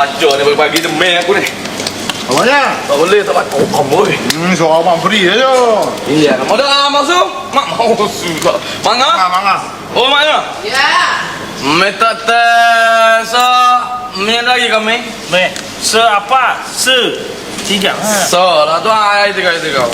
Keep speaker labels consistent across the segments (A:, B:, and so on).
A: baca ni pagi-pagi demam aku ni.
B: Abangnya.
A: Tak boleh tak baca. Oh, kamu oi.
B: Hmm, suara abang free je tu.
A: Iya, mau dah masuk? Mak mau suka. Mangga?
B: Mangga, mangga.
A: Oh, maknya.
C: Ya.
A: Minta tes. Min lagi kami.
D: Meh, se apa? Se tiga. Ha.
A: So, lah tu ai tiga tiga.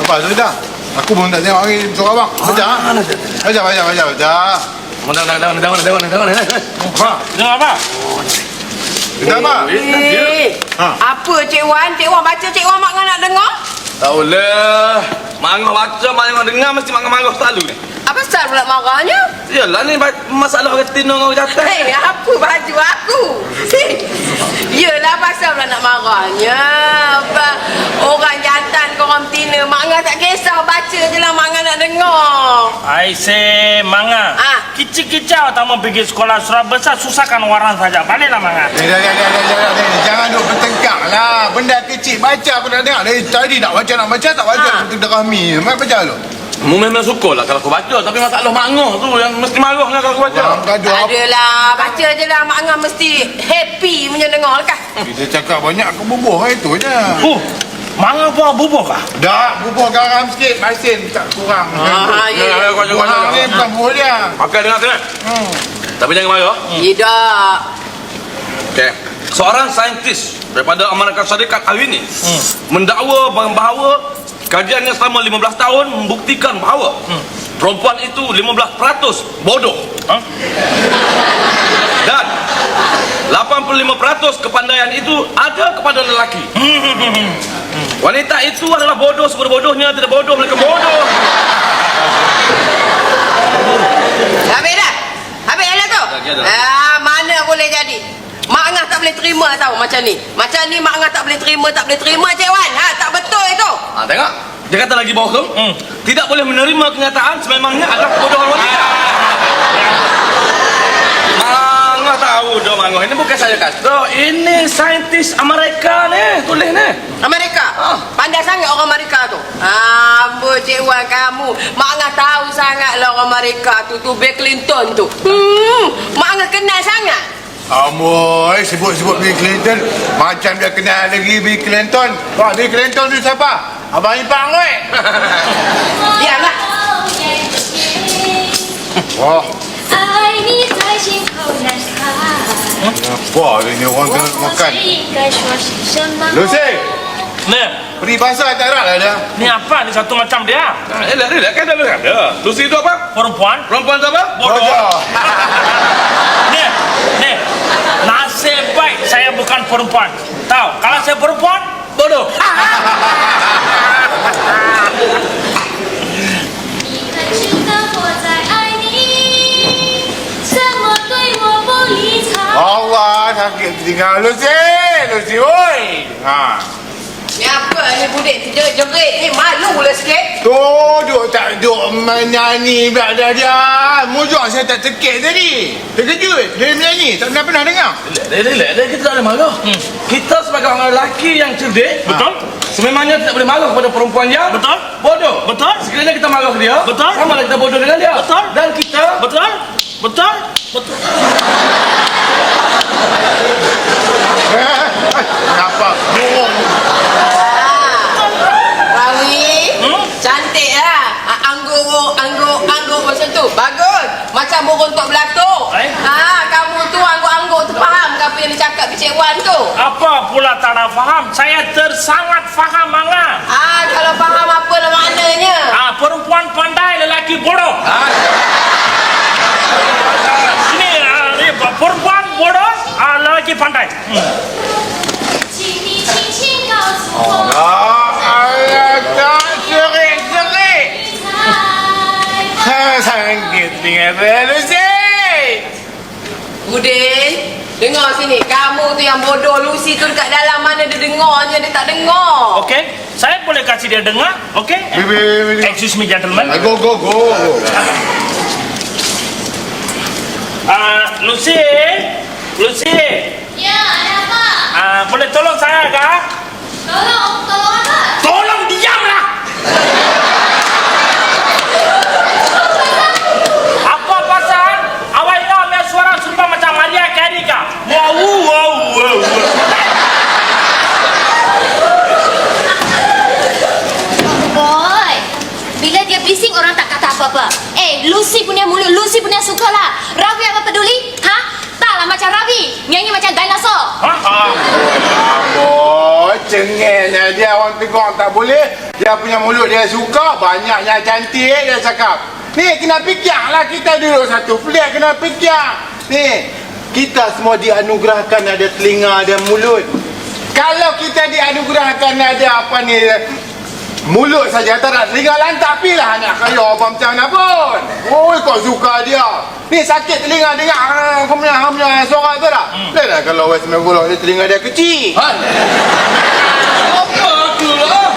B: Lepas tu dah. Aku pun tak tengok lagi suara abang. Baca. ah. Baca, baca, baca, baca.
A: Mau dah dah dah dah dah dah dah dah.
B: Apa?
D: Dengar apa?
B: Kita apa?
C: Eh,
B: Ha.
C: apa Cik Wan? Cik Wan baca Cik Wan mak nak dengar?
A: Tak boleh. Mangga baca, mangga dengar mesti mangga mangga selalu ni.
C: Pasal pula marahnya?
A: Yalah ni masalah retina dengan jatuh.
C: Hei, apa baju aku? Yelah pasal pula nak marahnya. Apa, orang jantan ke orang betina, mak Angah tak kisah baca je lah mak Angah nak dengar.
D: Ai se manga.
C: Ah.
D: Kicik-kicau tak mau pergi sekolah surah besar susahkan orang saja. Baliklah manga.
B: Eh, dah, dah, dah, dah, dah, dah, dah. Jangan duk bertengkar lah. Benda kecil baca aku nak dengar. Dari tadi nak baca, nak baca, tak baca.
C: Ha.
B: Kita derami. Mai baca lu.
A: Mu memang suka lah kalau aku baca tapi masalah makna tu yang mesti marah dengan kalau aku baca.
B: Jangan.
C: Adalah, baca je lah mak Angah mesti happy punya dengar kan.
B: Kita cakap banyak, aku bubuh itu je.
D: Oh, manga apa bubuk kah?
B: Dah, bubuh garam sikit. Masin tak kurang.
C: Ah, ya, ya.
A: kau jangan
B: Kurang ni bukan bubuh dia.
A: Okey dengar dengar.
B: Hmm.
A: Tapi jangan marah.
C: Tidak.
A: Okey. Seorang saintis daripada Amerika Syarikat hari ini mendakwa bahawa kajiannya selama 15 tahun membuktikan bahawa perempuan itu 15% bodoh
D: Ha?
A: dan 85% kepandaian itu ada kepada lelaki. Wanita itu adalah bodoh sebodoh-bodohnya, tidak bodoh mereka bodoh.
C: Habis dah? Habis dah tu? Ah, mana boleh jadi? Mak Angah tak boleh terima tahu macam ni. Macam ni Mak Angah tak boleh terima, tak boleh terima Cik Wan. Ha, tak betul itu.
A: Ha, tengok. Dia kata lagi bawah tu,
D: Hmm.
A: tidak boleh menerima kenyataan sememangnya adalah kebodohan wanita. Mangga tahu dah mangga. Ini bukan saya kata. Ini saintis Amerika ni. Tulis ni.
C: Amerika.
A: Ah.
C: Pandai sangat orang Amerika tu. Ah, Ambo Cik Wan kamu. Mak Angah tahu sangat lah orang Amerika tu. Tu Bill Clinton tu. Hmm, Mak Angah kenal sangat.
B: Amboi, sebut-sebut Bill Clinton Macam dia kenal lagi Bill Clinton Wah, Bill Clinton tu siapa? Abang Ipang, weh
E: Ya lah Wah
B: Apa ini ni orang
E: kena
B: makan? Lucy!
D: Ni!
B: Beri pasal tak erat lah dia
D: Ni apa ni satu macam dia?
A: Eh, nah, elak kan dah ada kan? Lucy tu apa?
D: Perempuan
A: Perempuan tu apa?
D: Bodoh Ni! Nasib baik saya bukan perempuan. Tahu, kalau saya perempuan, bodoh.
B: Allah sakit tinggal lu sih, lu sih. Ha.
C: Ni apa ni budak jerit-jerit ni? Malu lah sikit.
B: Tu duk tak duk menyanyi belakang dia Mujur saya tak tekik tadi Terkejut Dia menyanyi Tak pernah pernah dengar
A: elak, elak. Kita tak boleh marah. Kita sebagai orang lelaki yang cerdik.
D: Betul?
A: Sememangnya tidak boleh marah kepada perempuan yang
D: Betul?
A: bodoh.
D: Betul?
A: Sekiranya kita marah dia,
D: Betul?
A: sama lah kita bodoh dengan dia.
D: Betul?
A: Dan kita
D: Betul? Betul? Betul.
B: Kenapa? Burung
C: Rawi,
D: Hmm?
C: cantik lah. Ah, Anggur, anggur, anggur macam tu. Bagus. Macam burung tok belatuk.
D: Eh?
C: Ha, kamu tu anggur-anggur tu faham ke apa yang dicakap Cik Wan tu?
D: Apa pula tak nak faham? Saya tersangat faham manga.
C: Ah, kalau faham apa lah maknanya?
D: Ah, perempuan pandai, lelaki bodoh. Ini, ah, ini perempuan bodoh, ah, lelaki pandai. Hmm.
E: 请你轻轻告诉我，
B: saya Lucy
C: Udin, dengar sini. Kamu tu yang bodoh. Lucy tu dekat dalam mana dia dengar je. Dia tak dengar.
D: Okey, saya boleh kasih dia dengar, okey? Excuse me, gentlemen.
B: Ah, Go, go, go
D: Ah, Lucy, Lucy,
E: Ya, ada apa?
D: ah, boleh tolong saya kah?
E: Tolong, tolong apa?
D: Tolong diamlah. Apa pasal? Awak ingat ambil suara sumpah macam Maria Carey kah? Wow, wow, wow.
E: memang tak kata apa-apa. Eh, Lucy punya mulut, Lucy punya suka lah. Ravi apa peduli? Ha? Taklah macam Ravi. Nyanyi macam dinosaur.
D: Ha?
B: Oh, cengengnya dia orang tegur tak boleh. Dia punya mulut dia suka, banyaknya cantik dia cakap. Ni kena fikirlah kita duduk satu flat kena fikir. Ni, kita semua dianugerahkan ada telinga ada mulut. Kalau kita dianugerahkan ada apa ni Mulut saja tak ada telinga lantak pilah anak kaya apa macam mana pun. Oi kau suka dia. Ni sakit telinga dengar ah, kau punya kau punya suara tu tak? Hmm. Dah kalau West Megolo ni telinga dia kecil.
A: Ha? Apa aku lah?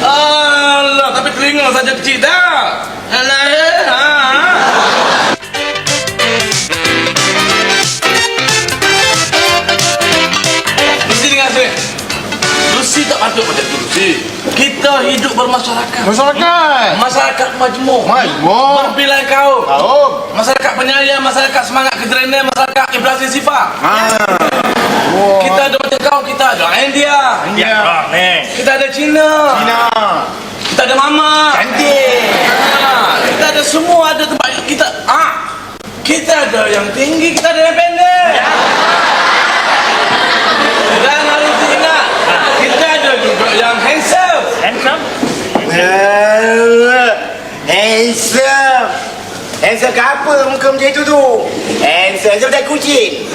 A: Alah, tapi telinga saja kecil dah. Alah, eh, ha, ha. Bermasyarakat.
B: Masyarakat.
A: Masyarakat majmuk.
B: Majmuk.
A: Berpilai kaum.
B: Tahu.
A: Masyarakat penyayang, masyarakat semangat keterendah, masyarakat ibrasi sifat.
B: Ha.
A: Kita ada macam kau, kita ada India.
D: Ya, ah, ni.
A: Kita ada Cina.
B: Cina.
A: Kita ada Mama.
B: Cantik.
A: Ha, kita ada semua ada tempat kita. Ah, kita ada yang tinggi, kita ada yang pendek. Dan harus diingat, kita ada juga yang handsome.
D: Handsome?
F: Handsome. Handsome. Ke apa muka macam itu tu? Handsome Handsome tak kucing.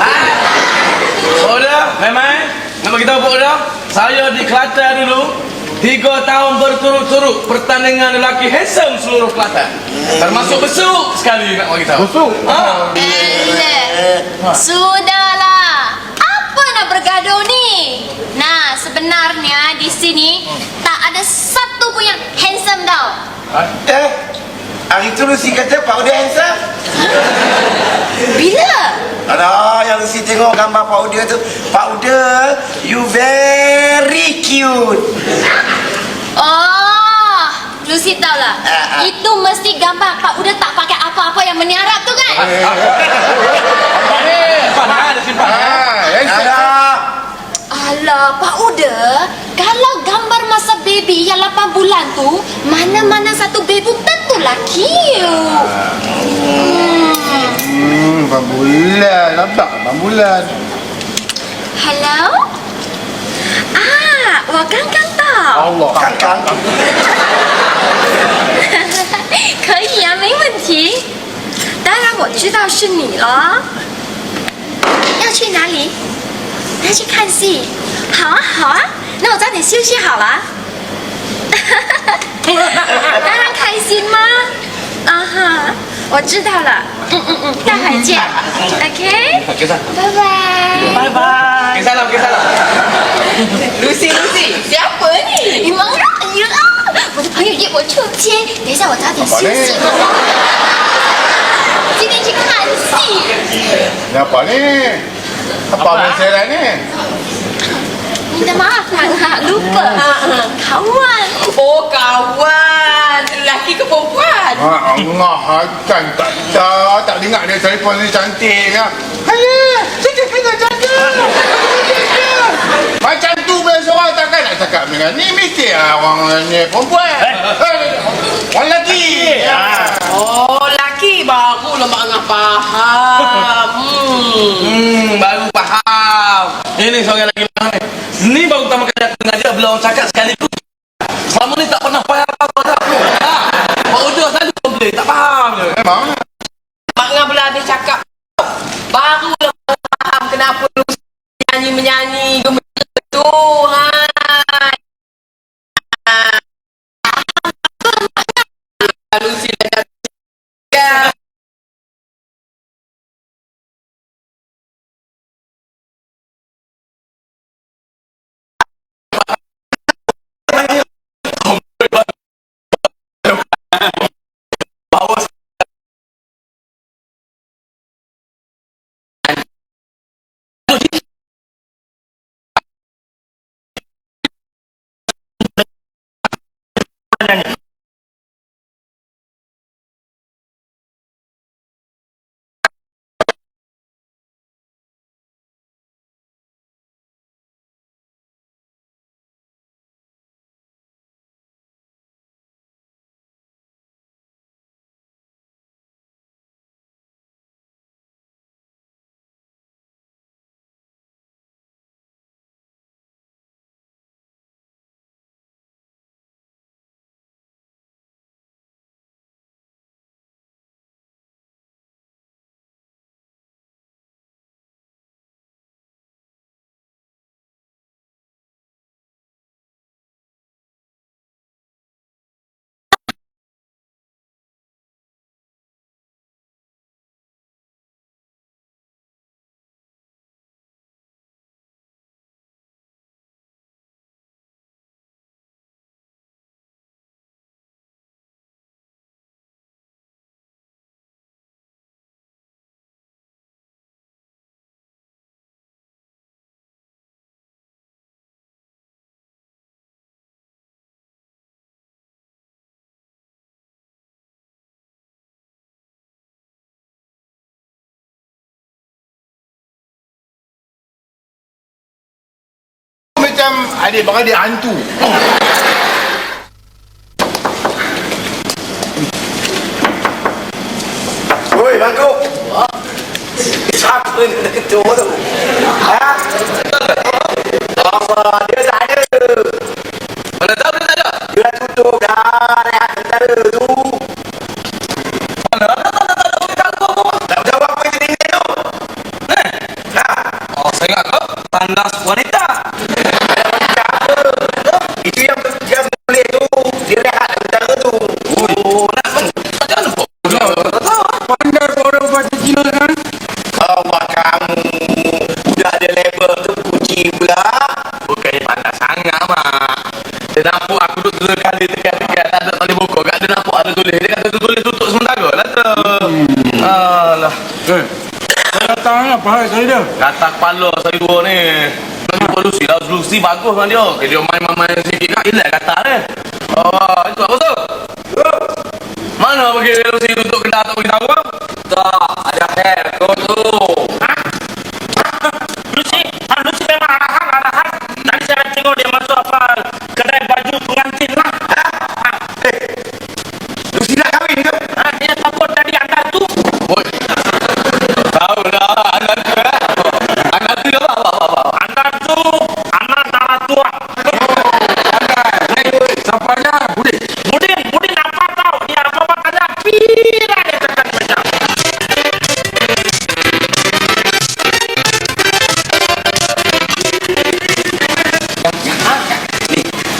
A: Oh dah, memang Nama kita apa dah? Saya di Kelantan dulu. Tiga tahun berturut-turut pertandingan lelaki handsome seluruh Kelantan. Termasuk besuk sekali nak bagi tahu.
B: Besuk?
A: Ha.
E: Eh, Sudahlah. Apa nak bergaduh ni? Nah, sebenarnya di sini tak ada satu pun yang handsome tau.
F: Eh Hari tu Lucy kata Pak Uda handsome
E: Bila?
F: Alah yang Lucy tengok gambar Pak Uda tu Pak Uda You very cute
E: Oh, Lucy tahu lah.
F: Ah, ah.
E: Itu mesti gambar Pak Uda tak pakai apa-apa yang menyarap tu kan?
A: Eh, simpan ha, ada simpan ha.
B: Ha, handsome.
F: Alah
E: Alah, Pak Uda, kalau gambar masa baby yang 8 bulan tu, mana-mana satu baby tentulah cute. Hmm.
B: Hmm, 4 bulan. Lambat 8 bulan.
E: Hello? Ah, 我刚刚到。
B: Allah.
F: Kang-kang
E: 可以啊，没问题。当然我知道是你了。要去哪里？ 要去看戏。好啊，好啊，那我早点休息好了。当然开心吗？啊哈，我知道了。嗯嗯嗯，待会儿见。OK，
A: 拜
E: 拜。拜拜拜拜。
D: Bye bye.
A: Kisah lah, kisah lah
C: Lucy, Lucy. Siapa ni?
E: 你忙呀，你啊！我的朋友约我出街，等一下我早点休息。今天去看戏。
B: Ni apa ni? Apa masalah ni?
E: Minta maaf mak, nak ha, lupa. Ha, ha. Kawan.
C: Oh, kawan. Lelaki ke perempuan?
B: Ha, Allah, kan tak tahu. Tak dengar dia telefon ni cantik ya. ke. Hai, cantik kena jaga. Macam tu punya seorang takkan nak cakap dengan ni. Mesti lah orang ni perempuan. Hey. Hey. Walaki.
D: Ah.
C: Oh. Mak Angah faham. Hmm.
A: Hmm, baru faham Ini seorang lagi mana ni Ni baru pertama kali aku dengar dia Bila orang cakap sekaligus Selama ni tak pernah faham apa-apa dah ha. Pak Uda selalu komplain Tak faham je
B: Memang.
C: Mak Angah bila habis cakap baru faham kenapa Lucy menyanyi-menyanyi
B: macam adik-beradik hantu.
F: Oi, bangku. Siapa ni tu? Ha? Allah, Dia
A: nampak aku duduk dua kali tekan-tekan. Tak ada tali buku. Kat dia nampak ada tulis. Dia kata tu tulis tutup sementara lah tu. Alah.
B: Eh, saya datang ni apa hal kali dia?
A: Kata kepala saya dua ni. Nak jumpa Lucy lah. Lucy bagus dengan dia. Okay, dia main-main sikit kan. Relax kata ni. Oh, itu apa tu? Mana pergi Lucy tutup kedai tak beritahu? Tak, ada hair. Kau tu.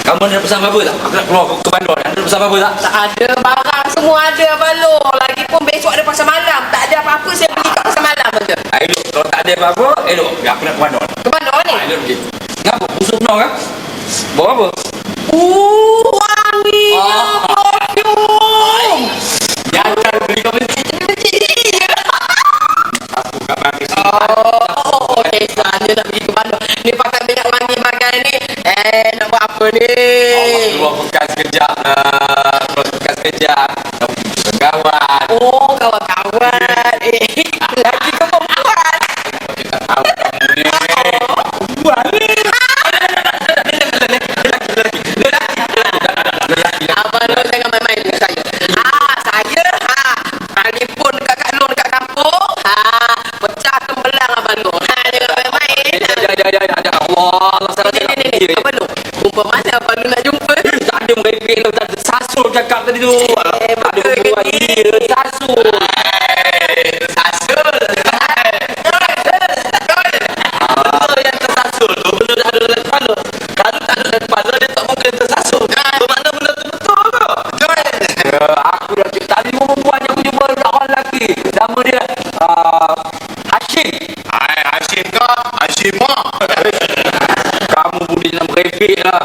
A: Kamu ada pesan apa tak? Aku nak keluar ke bandar. Ada pesan apa tak?
C: Tak ada barang semua ada balok. Lagipun besok ada pasar malam. Tak ada apa-apa saya pergi kat pasar malam saja.
A: Ah, elok. Kalau tak ada apa-apa, elok. Ya, aku nak ke bandar.
C: Ke mana ni?
A: Ah, elok pergi. Kenapa? Musuh benar kan? Bawa apa?
C: Uh, wanginya perfume.
A: Jangan beli kau beli. Aku kat bangkit.
C: Oh, okey. Sebenarnya nak pergi ke mana? Ni pakai minyak wangi pakai ni. Eh, ni?
A: Keluar bekas kejap. ah, Keluar bekas kejap. Kawan.
C: Oh, kawan-kawan. Eh, lagi ke perempuan.
A: Kita tahu kamu ni.
C: Abang Nur jangan main-main dengan saya. Ha, saya ha. Telefon dekat Kak Nur dekat kampung. Ha, pecah kembelang Abang Nur. Ha, jangan main-main. Ha.
A: Ya, ya, ya, ya, ya. Allah, Allah, salah
C: Ni,
A: cakap.
C: ni, ni, Abang Nur nak jumpa?
A: Tak ada merepek tu. Tak ada sasul cakap tadi tu.
C: Eh,
A: Tak ada
C: ni?
A: dia. Sasul. Sasul. Yang tersasul tu benda tak ada dalam kepala. Kalau tak ada dalam kepala, dia tak mungkin tersasul. Bermakna benda tu betul ke? Ya, aku dah cakap tadi pun perempuan yang aku jumpa orang lelaki. Nama dia uh, Hashim.
B: Hai, Hashim mah.
A: Kamu boleh nak merepek lah.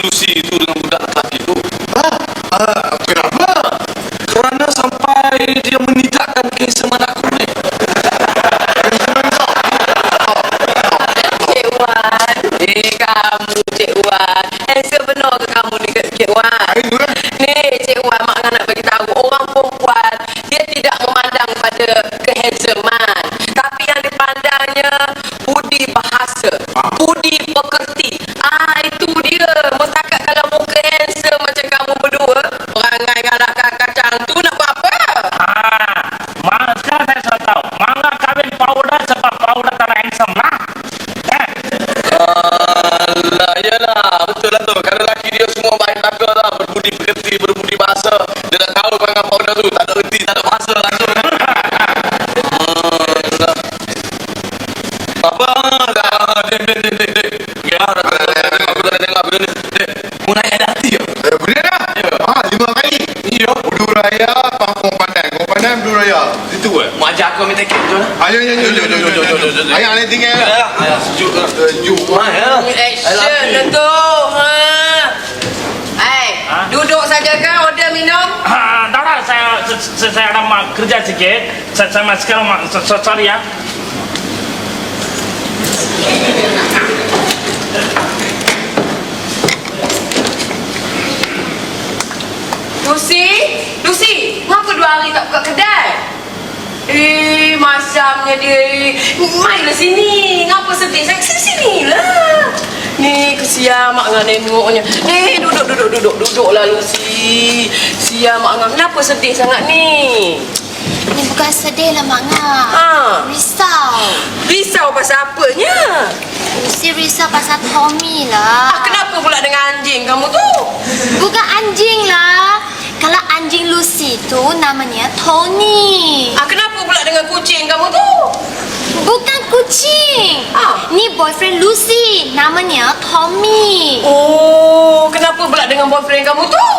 A: Lucy itu dengan budak lelaki itu?
B: Ah, kenapa?
A: Kerana sampai dia menidakkan kisah anakku ni.
C: Cik Wan. Eh, kamu Cik Wan. Handsome benar ke kamu ni Cik Wan?
B: Kan?
C: Ni Cik Wan mak nak bagi tahu orang perempuan dia tidak memandang pada kehandsomean tapi yang dipandangnya budi bahasa budi pekerti
B: raya.
A: Itu eh. Mu ajak aku minta kek tu lah.
B: Ayo, ayo, ayo, ayo, ayo, ayo, ayo. Ayah, ni tinggal.
A: Ya, ayah sejuk lah.
B: Sejuk.
A: Mah ya.
C: action tentu ha Hai,
D: Ha?
C: duduk saja kan order minum
D: ah, dah lah, saya, saya, saya ada mak kerja sikit. Saya, saya mak sekarang mak, so, sorry ya.
C: Lucy, Lucy, kenapa dua hari tak buka kedai? Eh, masamnya dia. Mainlah sini. Ngapa sedih? Saya sini sini lah. Ni kesian mak ngah nengoknya. Ni duduk duduk duduk duduklah Lucy. Sian mak ngah. Kenapa sedih sangat ni?
E: Ini bukan sedih lah Mak Ngah.
C: Ha.
E: Risau.
C: Risau pasal apanya?
E: Lucy risau pasal Tommy lah.
C: Ah, kenapa pula dengan anjing kamu tu?
E: Bukan anjing lah. Kalau anjing Lucy tu namanya Tony.
C: Ah, kenapa pula dengan kucing kamu tu?
E: Bukan kucing.
C: Ah.
E: Ni boyfriend Lucy. Namanya Tommy.
C: Oh, kenapa pula dengan boyfriend kamu tu?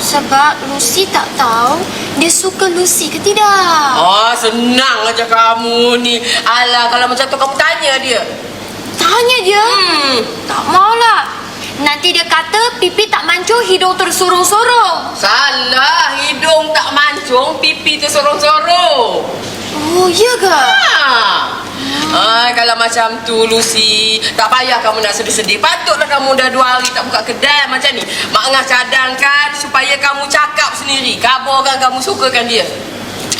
E: Sebab Lucy tak tahu dia suka Lucy ke tidak.
C: Ah, senang aja kamu ni. Alah, kalau macam tu kamu tanya dia.
E: Tanya dia.
C: Hmm,
E: Tak maulah. Nanti dia kata pipi tak mancung, hidung tersorong-sorong.
C: salah. Hidung tak mancung, pipi tu sorong-sorong.
E: Oh, ya ke?
C: Ha. Ah, kalau macam tu Lucy Tak payah kamu nak sedih-sedih Patutlah kamu dah dua hari tak buka kedai macam ni Mak Ngah cadangkan Supaya kamu cakap sendiri Kabarkan kamu sukakan dia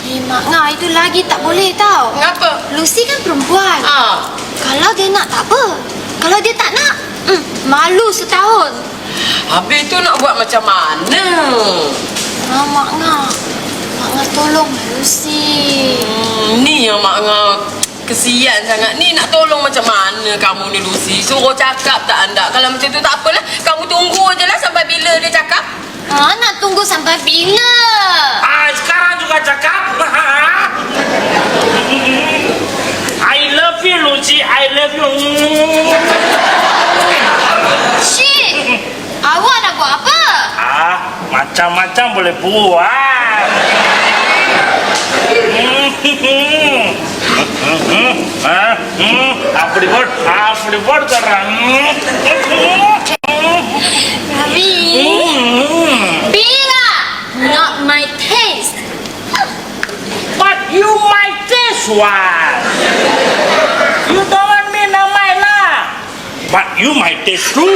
E: Eh, Mak Ngah, itu lagi tak boleh tau.
C: Kenapa?
E: Lucy kan perempuan.
C: Ah,
E: Kalau dia nak tak apa. Kalau dia tak nak, hmm, malu setahun.
C: Habis tu nak buat macam mana?
E: Ah, Mak Ngah. Mak Ngah tolong Lucy.
C: Hmm, ni yang Mak Ngah Kesian sangat Ni nak tolong macam mana kamu ni Lucy Suruh cakap tak anda Kalau macam tu tak apalah Kamu tunggu je lah Sampai bila dia cakap
E: Ah, nak tunggu sampai bila?
D: Ah, sekarang juga cakap. I love you, Lucy. I love you.
E: Syed, awak nak buat apa?
D: Ah, macam-macam boleh buat. Ah, hmm, அப்படி போட் அப்படி போட்டு தர்றேன்
E: Ravi. Bila. Not my taste.
D: But you might this one. You don't want me na my lah. But you might taste too.